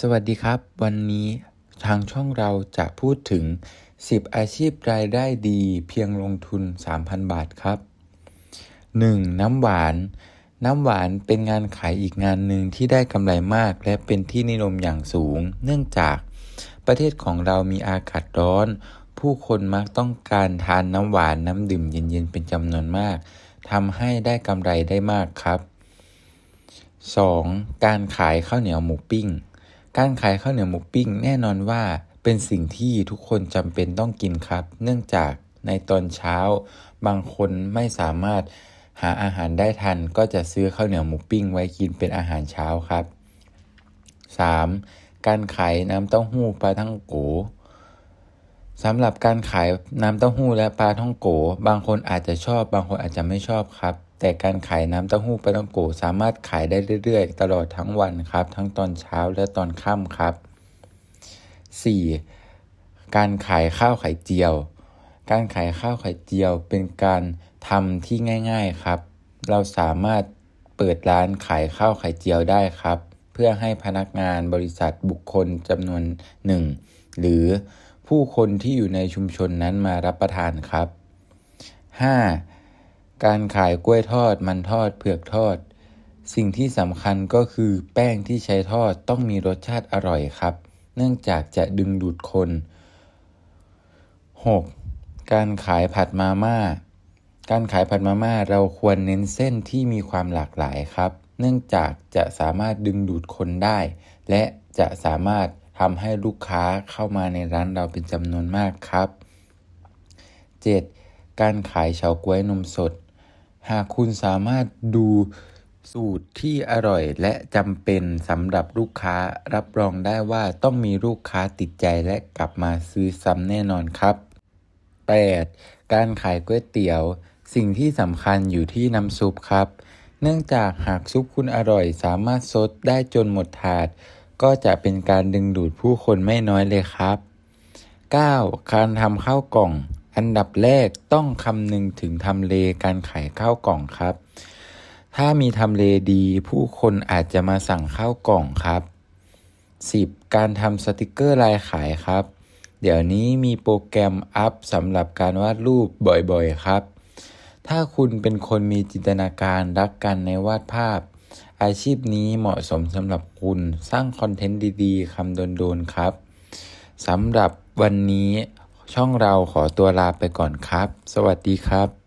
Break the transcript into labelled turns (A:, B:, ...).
A: สวัสดีครับ วันนี้ทางช่องเราจะพูดถึง 10 อาชีพรายได้ดีเพียงลงทุน 3,000 บาทครับ 1. น้ำหวาน น้ำหวานเป็นงานขายอีกงานหนึ่งที่ได้กำไรมาก และเป็นที่นิยมอย่างสูง เนื่องจากประเทศของเรามีอากาศร้อน ผู้คนมักต้องการทานน้ำหวานน้ำดื่มเย็นๆเป็นจำนวนมากทำให้ได้กำไรได้มากครับ 2. การขายข้าวเหนียวหมูปิ้ง การขายข้าวเหนียวหมูปิ้งแน่นอนว่าเป็นสิ่งที่ทุกคนจำเป็นต้องกินครับ เนื่องจากในตอนเช้า บางคนไม่สามารถหาอาหารได้ทัน ก็จะซื้อข้าวเหนียวหมูปิ้งไว้กินเป็นอาหารเช้าครับ 3. การขายน้ำเต้าหู้ปลาท่องโกสำหรับการขายน้ำเต้าหู้และปลาท่องโก บางคนอาจจะชอบ บางคนอาจจะไม่ชอบครับ แต่การขายน้ำเต้าหู้ปลาท่องโกสามารถขายได้เรื่อยๆ ตลอดทั้งวันครับ ทั้งตอนเช้าและตอนค่ำครับ 4. การขายข้าวไข่เจียว การขายข้าวไข่เจียวเป็นการทำที่ง่าย ๆครับ เราสามารถเปิดร้านขายข้าวไข่เจียวได้ครับ เพื่อให้พนักงานบริษัทบุคคลจำนวนหนึ่งหรือผู้คนที่อยู่ในชุมชนนั้นมารับประทานครับ 5. การขายกล้วยทอดมันทอดเผือกทอด สิ่งที่สำคัญก็คือแป้งที่ใช้ทอดต้องมีรสชาติอร่อยครับ เนื่องจากจะดึงดูดคน 6. การขายผัดมาม่า การขายผัดมาม่าเราควรเน้นเส้นที่มีความหลากหลายครับ เนื่องจากจะสามารถดึงดูดคนได้ และจะสามารถทำให้ลูกค้าเข้ามาในร้านเราเป็นจำนวนมากครับ 7. การขายเฉาก๊วยนมสด หากคุณสามารถดูสูตรที่อร่อยและจำเป็นสำหรับลูกค้ารับรองได้ว่าต้องมีลูกค้าติดใจและกลับมาซื้อซ้ำแน่นอนครับ 8. การขายก๋วยเตี๋ยว สิ่งที่สำคัญอยู่ที่น้ำซุปครับ เนื่องจากหากซุปคุณอร่อยสามารถซดได้จนหมดถาด ก็จะเป็นการดึงดูดผู้คนไม่น้อยเลยครับ 9. การทำข้าวกล่อง อันดับแรกต้องคำนึงถึงทำเลการขายข้าวกล่องครับ ถ้ามีทำเลดีผู้คนอาจจะมาสั่งข้าวกล่องครับ 10. การทำสติกเกอร์ลายขายครับ เดี๋ยวนี้มีโปรแกรมอัพสำหรับการวาดรูปบ่อยๆครับ ถ้าคุณเป็นคนมีจินตนาการรักกันในวาดภาพ อาชีพนี้เหมาะสมสำหรับคุณสร้างคอนเทนต์ดีๆคำโดนๆครับสำหรับวันนี้ ช่องเราขอตัวลาไปก่อนครับ สวัสดีครับ